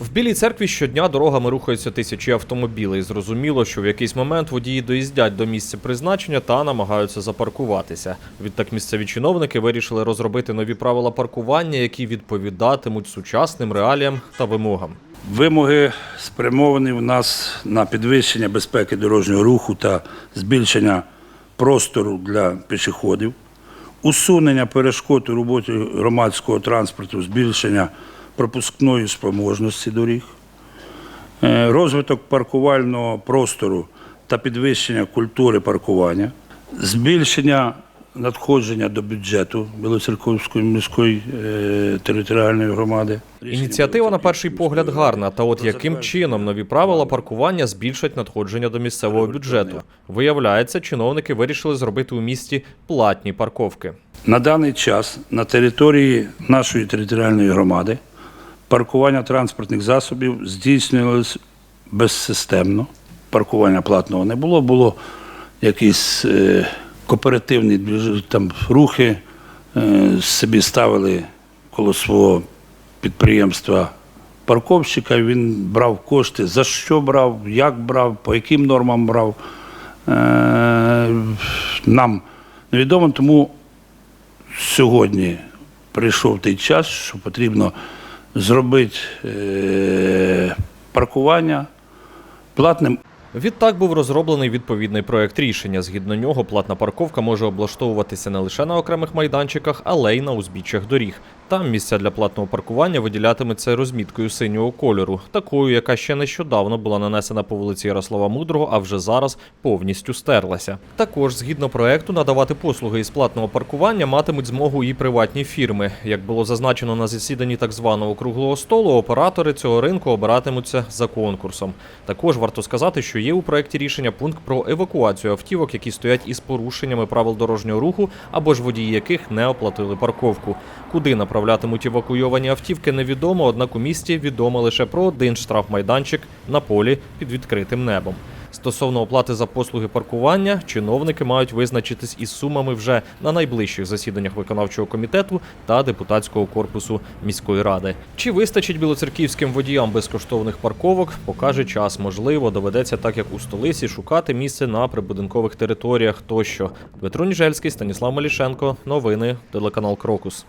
В білій церкві щодня дорогами рухаються тисячі автомобілей. Зрозуміло, що в якийсь момент водії доїздять до місця призначення та намагаються запаркуватися. Відтак місцеві чиновники вирішили розробити нові правила паркування, які відповідатимуть сучасним реаліям та вимогам. Вимоги спрямовані в нас на підвищення безпеки дорожнього руху та збільшення простору для пішоходів, усунення перешкод у роботі громадського транспорту, збільшення пропускної спроможності доріг, е, розвиток паркувального простору та підвищення культури паркування, збільшення надходження до бюджету Білоцерковської міської е, територіальної громади. Ініціатива на перший погляд гарна. Та от яким чином нові правила паркування збільшать надходження до місцевого бюджету? Виявляється, чиновники вирішили зробити у місті платні парковки. На даний час на території нашої територіальної громади паркування транспортних засобів здійснювалось безсистемно. Паркування платного не було, було якісь е, кооперативні там, рухи, е, собі ставили коло свого підприємства парковщика, він брав кошти, за що брав, як брав, по яким нормам брав. Е, Нам невідомо, тому сьогодні прийшов той час, що потрібно зробити е, паркування платним. Відтак був розроблений відповідний проект рішення. Згідно нього, платна парковка може облаштовуватися не лише на окремих майданчиках, але й на узбіччях доріг. Там місця для платного паркування виділятиметься розміткою синього кольору, такою, яка ще нещодавно була нанесена по вулиці Ярослава Мудрого, а вже зараз повністю стерлася. Також, згідно проекту, надавати послуги із платного паркування матимуть змогу і приватні фірми. Як було зазначено на засіданні так званого круглого столу, оператори цього ринку обиратимуться за конкурсом. Також варто сказати, що є у проекті рішення пункт про евакуацію автівок, які стоять із порушеннями правил дорожнього руху або ж водії яких не оплатили парковку. Куди направлятимуть евакуйовані автівки, невідомо, однак у місті відомо лише про один штрафмайданчик на полі під відкритим небом. Стосовно оплати за послуги паркування, чиновники мають визначитись із сумами вже на найближчих засіданнях виконавчого комітету та депутатського корпусу міської ради. Чи вистачить білоцерківським водіям безкоштовних парковок, покаже час. Можливо, доведеться так як у столиці шукати місце на прибудинкових територіях тощо. Дмитро Ніжельський, Станіслав Малішенко. Новини, телеканал Крокус.